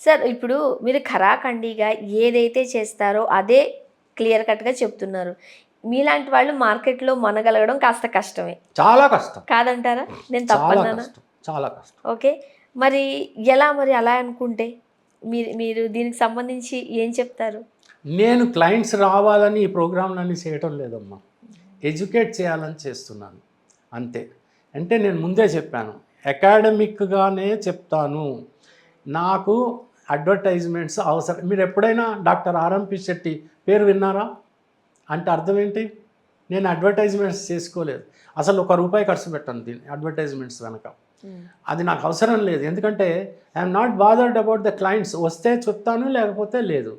Sir ఇప్పుడు మీరు ఖరాఖండిగా ఏదైతే చేస్తారో అదే క్లియర్ కట్గా చెప్తున్నారు. మీలాంటి వాళ్ళు మార్కెట్లో మనగలగడం కాస్త కష్టమే. చాలా కష్టం. కాదంటారా? నేను తప్పన్నానా? చాలా కష్టం. ఓకే. మరి ఎలా మరి అలా అనుకుంటే? మీరు మీరు దీనికి సంబంధించి ఏం చెప్తారు? నేను క్లయింట్స్ రావాలని ఈ ప్రోగ్రాంలన్నీ చేయటం లేదమ్మా. ఎడ్యుకేట్ చేయాలని చేస్తున్నాను. అంతే. అంటే నేను ముందే చెప్పాను. అకాడమిక్గానే చెప్తాను. నాకు అడ్వర్టైజ్మెంట్స్ అవసరం. మీరు ఎప్పుడైనా డాక్టర్ ఆర్ఎంపి శెట్టి పేరు విన్నారా? అంటే అర్థం ఏంటి? నేను అడ్వర్టైజ్మెంట్స్ చేసుకోలేదు. అసలు ఒక రూపాయి ఖర్చు పెట్టాను దీన్ని అడ్వర్టైజ్మెంట్స్ వెనక. అది నాకు అవసరం లేదు. ఎందుకంటే I'm not bothered about the clients వస్తే చెప్తాను లేకపోతే లేదు.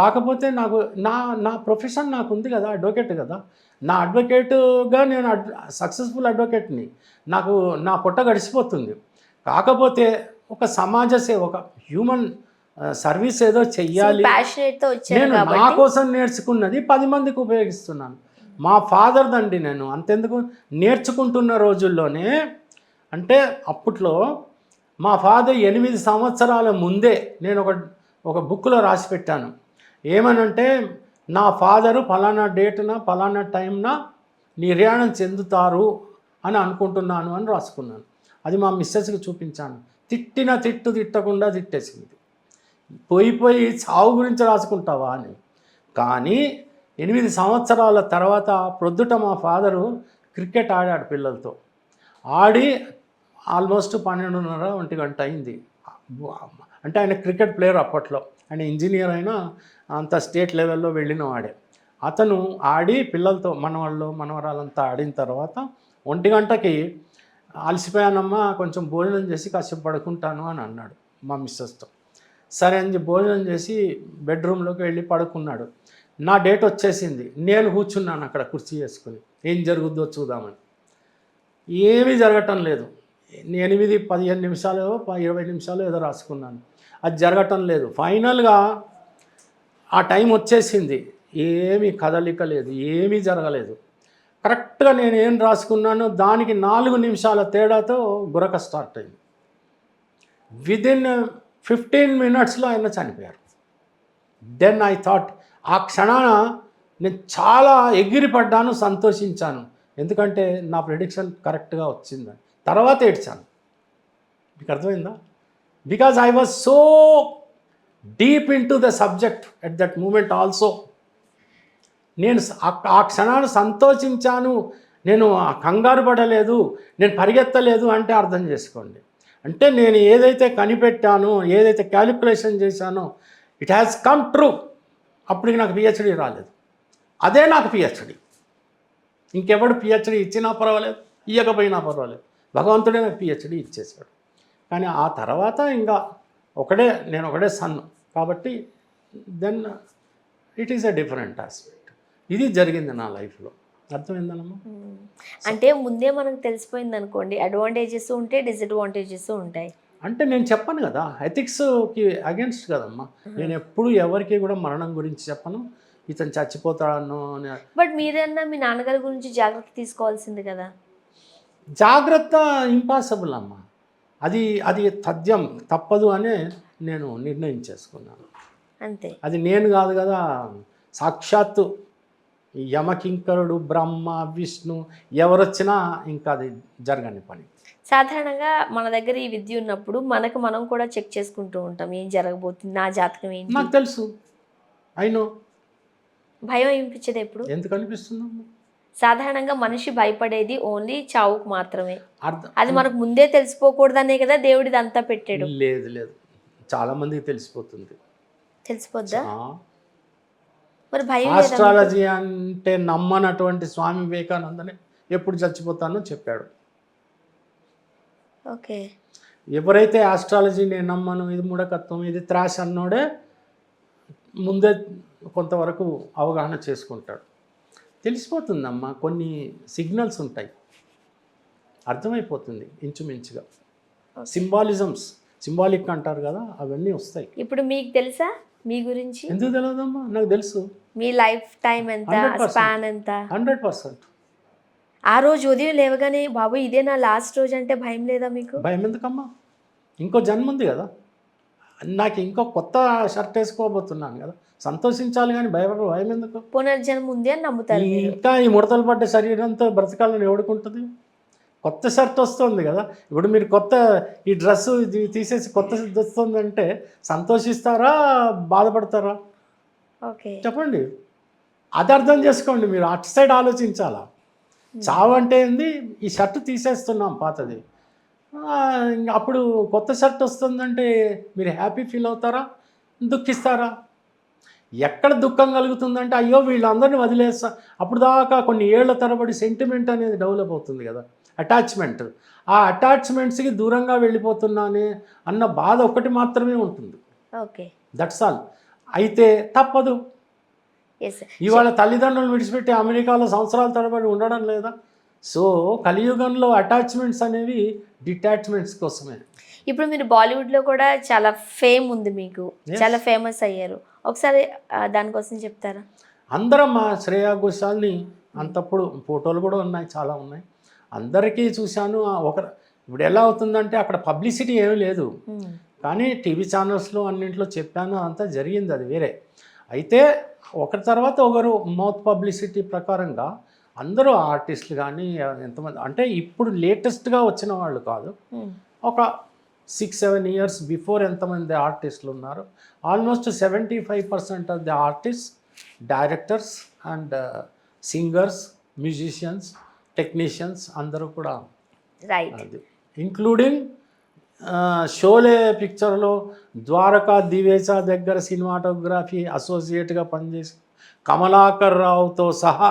రాకపోతే నాకు నా నా ప్రొఫెషన్ నాకు ఉంది కదా అడ్వకేట్ కదా. నా అడ్వకేట్గా నేను సక్సెస్ఫుల్ అడ్వకేట్ని. నాకు నా పొట్ట గడిచిపోతుంది. కాకపోతే ఒక సమాజ సేవ ఒక హ్యూమన్ సర్వీస్ ఏదో చెయ్యాలి. నేను నా కోసం నేర్చుకున్నది పది మందికి ఉపయోగిస్తున్నాను. మా ఫాదర్ దండి నేను. అంతెందుకు? నేర్చుకుంటున్న రోజుల్లోనే అంటే అప్పట్లో మా ఫాదర్ ఎనిమిది సంవత్సరాల ముందే నేను ఒక ఒక బుక్లో రాసి పెట్టాను. ఏమనంటే నా ఫాదరు ఫలానా డేటున ఫలానా టైంన నిర్యాణం చెందుతారు అని అనుకుంటున్నాను అని రాసుకున్నాను. అది మా మిస్సెస్కి చూపించాను. తిట్టిన తిట్టు తిట్టకుండా తిట్టేసింది. పోయి పోయి చావు గురించి రాసుకుంటావా అని. కానీ ఎనిమిది సంవత్సరాల తర్వాత ప్రొద్దుట మా ఫాదరు క్రికెట్ ఆడాడు పిల్లలతో. ఆడి ఆల్మోస్ట్ పన్నెండున్నర ఒంటి గంట అయింది. అంటే ఆయన క్రికెట్ ప్లేయర్ అప్పట్లో. ఆయన ఇంజనీర్ అయినా అంత స్టేట్ లెవెల్లో వెళ్ళిన వాడే అతను ఆడి పిల్లలతో మనవాళ్ళు మనవరాలంతా ఆడిన తర్వాత ఒంటి గంటకి అలసిపోయానమ్మా కొంచెం భోజనం చేసి కాసేపు పడుకుంటాను అని అన్నాడు మా మిస్సెస్తో. సరే అని భోజనం చేసి బెడ్రూమ్లోకి వెళ్ళి పడుకున్నాడు. నా డేట్ వచ్చేసింది. నేను కూర్చున్నాను అక్కడ కుర్చీ వేసుకుని. ఏం జరుగుద్దో చూద్దామని. ఏమీ జరగటం లేదు. ఎనిమిది పదిహేను నిమిషాలు ఇరవై నిమిషాలు ఏదో రాసుకున్నాను. అది జరగటం లేదు. ఫైనల్గా ఆ టైం వచ్చేసింది. ఏమీ కదలిక లేదు. ఏమీ జరగలేదు. కరెక్ట్గా నేను ఏం రాసుకున్నానో దానికి నాలుగు నిమిషాల తేడాతో గురక స్టార్ట్ అయింది. విదిన్ ఫిఫ్టీన్ మినిట్స్లో ఆయన చనిపోయారు. దెన్ ఐ థాట్ ఆ క్షణాన నేను చాలా ఎగిరిపడ్డాను సంతోషించాను. ఎందుకంటే నా ప్రిడిక్షన్ కరెక్ట్గా వచ్చిందని తర్వాత ఏడ్చాను. మీకు అర్థమైందా? Because I was so deep into the subject at that moment also నేను ఆ- క్షణాన్ని సంతోషించాను. నేను ఆ కంగారు పడలేదు. నేను పరిగెత్తలేదు అంటే అర్థం చేసుకోండి. అంటే నేను ఏదైతే కనిపెట్టానో ఏదైతే క్యాలిక్యులేషన్ చేశానో ఇట్ హ్యాస్ కమ్ ట్రూ అప్పటికి నాకు పిహెచ్డి రాలేదు. అదే నాకు పిహెచ్డి ఇంకెవడు పిహెచ్డి ఇచ్చినా పర్వాలేదు ఇవ్వకపోయినా పర్వాలేదు. భగవంతుడే నాకు పిహెచ్డి ఇచ్చేసాడు కానీ ఆ తర్వాత ఇంకా ఒకడే నేను ఒకడే సన్ను. కాబట్టి then it is a different aspect ఇది జరిగింది నా లైఫ్లో. అర్థమైందనమ్మా? మ్మ్. అంటే ముందే మనకు తెలిసిపోయింది అనుకోండి అడ్వాంటేజెస్ ఉంటాయి డిసడ్వాంటేజెస్ ఉంటాయి. అంటే నేను చెప్పను కదా ఎథిక్స్కి అగేన్స్ట్ కదమ్మా. నేను ఎప్పుడు ఎవరికి కూడా మరణం గురించి చెప్పను. ఇతను చచ్చిపోతాడనో అని. బట్ మీరన్నా మీ నాన్నగారి గురించి జాగ్రత్త తీసుకోవాల్సింది కదా? జాగ్రత్త ఇంపాసిబుల్ అమ్మా. అది అది తథ్యం తప్పదు అనే నేను నిర్ణయం చేసుకున్నాను. అంతే. అది నేను కాదు కదా సాక్షాత్తు యమకింకరుడు బ్రహ్మ విష్ణు ఎవరొచ్చినా ఇంకా అది జరగని పని. సాధారణంగా మన దగ్గర ఈ విద్య ఉన్నప్పుడు మనకు మనం కూడా చెక్ చేసుకుంటూ ఉంటాం ఏం జరగబోతుంది నా జాతకం ఏంటి? నాకు తెలుసు. అయినో భయం అనిపించదు ఎప్పుడు? ఎందుకు అనిపిస్తుందమ్మా సాధారణంగా మనిషి భయపడేది ఓన్లీ చావుకు మాత్రమే. అర్థం. అది మనకు ముందే తెలిసిపోకూడదనే కదా దేవుడిది అంతా పెట్టాడు. లేదు లేదు. చాలా మందికి తెలిసిపోతుంది. తెలిసిపోద్దా. మరి భయం? ఆస్ట్రాలజీ అంటే నమ్మనటువంటి స్వామి వివేకానందనే ఎప్పుడు చచ్చిపోతానో చెప్పాడు. ఓకే. ఎవరైతే ఆస్ట్రాలజీ నేను నమ్మను ఇది మూఢకత్వం ఇది త్రాష్ అన్నోడే ముందే కొంతవరకు అవగాహన చేసుకుంటాడు. తెలిసిపోతుందమ్మా కొన్ని సిగ్నల్స్ ఉంటాయి. అర్థమైపోతుంది ఇంచుమించుగా. సింబాలిజమ్స్ సింబాలిక్ అంటారు కదా అవన్నీ వస్తాయి. ఇప్పుడు మీకు తెలుసా? మీ గురించి? ఎందుకు తెలియదమ్మా నాకు తెలుసు. మీ లైఫ్ టైం ఎంత? 100%. స్పాన్ ఎంత? Hundred percent. ఆ రోజు ఉదయం లేవగానే బాబు ఇదే నా లాస్ట్ రోజు అంటే భయం లేదా మీకు? భయం ఎందుకమ్మా? ఇంకో జన్మ ఉంది కదా. నాకు ఇంకో కొత్త షర్ట్ వేసుకోబోతున్నాను కదా. సంతోషించాలి కానీ భయపడ భయం ఎందుకు? పునర్జన్మ ఉంది అని నమ్ముతారు ఇంకా ఈ ముడతలు పడ్డ శరీరంతో బ్రతకాలని ఎవడుకుంటుంది కొత్త షర్ట్ వస్తుంది కదా. ఇప్పుడు మీరు కొత్త ఈ డ్రెస్ తీసేసి కొత్త వస్తుందంటే సంతోషిస్తారా? బాధపడతారా? చెప్పండి. అది అర్థం చేసుకోండి మీరు. అటు సైడ్ ఆలోచించాలా? చావు అంటే ఏంది? ఈ షర్ట్ తీసేస్తున్నాం పాతది. అప్పుడు కొత్త షర్ట్ వస్తుందంటే మీరు హ్యాపీ ఫీల్ అవుతారా? దుఃఖిస్తారా? ఎక్కడ దుఃఖం కలుగుతుందంటే అయ్యో వీళ్ళందరినీ వదిలేస్తా. అప్పుడు దాకా కొన్ని ఏళ్ళ తరబడి సెంటిమెంట్ అనేది డెవలప్ అవుతుంది కదా. అటాచ్మెంట్ ఆ అటాచ్మెంట్స్కి దూరంగా వెళ్ళిపోతున్నానే అన్న బాధ ఒకటి మాత్రమే ఉంటుంది. ఓకే. దట్స్ ఆల్ అయితే తప్పదు. ఇవాళ తల్లిదండ్రులు విడిచిపెట్టి అమెరికాలో సంవత్సరాల తరబడి ఉండడం లేదా? సో కలియుగంలో అటాచ్మెంట్స్ అనేవి డిటాచ్మెంట్స్ కోసమే. ఇప్పుడు మీరు బాలీవుడ్లో కూడా చాలా ఫేమ్ ఉంది మీకు. చాలా ఫేమస్ అయ్యారు. ఒకసారి దానికోసం చెప్తారా? అందరం మా శ్రేయా ఘోషాల్ని అంతప్పుడు ఫోటోలు కూడా ఉన్నాయి చాలా ఉన్నాయి. అందరికీ చూశాను. ఒక ఇప్పుడు ఎలా అవుతుందంటే అక్కడ పబ్లిసిటీ ఏమీ లేదు. మ్మ్. కానీ టీవీ ఛానల్స్లో అన్నింటిలో చెప్పాను అంతా జరిగింది అది వేరే. అయితే ఒకరి తర్వాత ఒకరు మౌత్ పబ్లిసిటీ ప్రకారంగా అందరూ ఆర్టిస్టులు కానీ ఎంతమంది అంటే ఇప్పుడు లేటెస్ట్గా వచ్చిన వాళ్ళు కాదు. ఒక సిక్స్ సెవెన్ ఇయర్స్ బిఫోర్ ఎంతమంది ఆర్టిస్టులు ఉన్నారు. Almost seventy five percent of the artist directors and singers musicians technicians అందరూ కూడా రైట్ ఇంక్లూడింగ్ షోలే పిక్చర్లో ద్వారకా దివేశ దగ్గర సినిమాటోగ్రఫీ అసోసియేట్గా పనిచేసి కమలాకర్ రావుతో సహా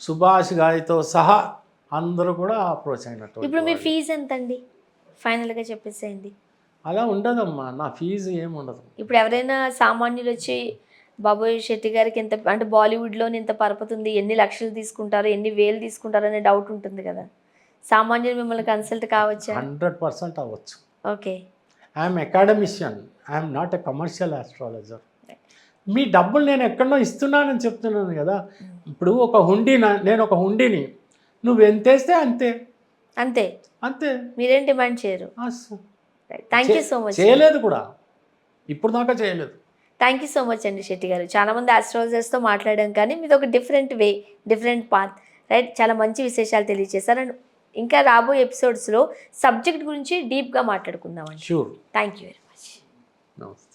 సుభాష్ గారితో సహా అందరూ కూడా అప్రోచ్ అయినట్టు ఇప్పుడు మీ ఫీజు ఎంత అండి ఫైనల్గా చెప్పేసేయండి. అలా ఉండదమ్మా నా ఫీజు ఏమి ఉండదు. ఇప్పుడు ఎవరైనా సామాన్యులు వచ్చి బాబోయ్ శెట్టి గారికి ఎంత అంటే బాలీవుడ్లో ఇంత పరపతి ఉంది ఎన్ని లక్షలు తీసుకుంటారు ఎన్ని వేలు తీసుకుంటారు అనే డౌట్ ఉంటుంది కదా. సామాన్యులు మిమ్మల్ని కన్సల్ట్ కావచ్చా? హండ్రెడ్ పర్సెంట్ అవ్వచ్చు. Okay. I'm academician. I'm not a commercial astrologer. మీ డబ్బులు నేను ఎక్కడో ఇస్తున్నానని చెప్తున్నాను కదా. ఇప్పుడు ఒక హుండీ నేను ఒక హుండీని. నువ్వు ఎంతేస్తే అంతే. అంతే. అంతే. మీరేం డిమాండ్ చేయరు. థ్యాంక్ యూ సో మచ్ చేయలేదు కూడా. ఇప్పుడు దాకా చేయలేదు. థ్యాంక్ యూ సో మచ్ అండి శెట్టి గారు. చాలా మంది astrologers తో మాట్లాడాం కానీ మీది ఒక different way different path. Right చాలా మంచి విశేషాలు తెలియజేశారు. అండ్ ఇంకా రాబోయే ఎపిసోడ్స్లో సబ్జెక్ట్ గురించి డీప్గా మాట్లాడుకుందామండి. Sure thank you very much నమస్తే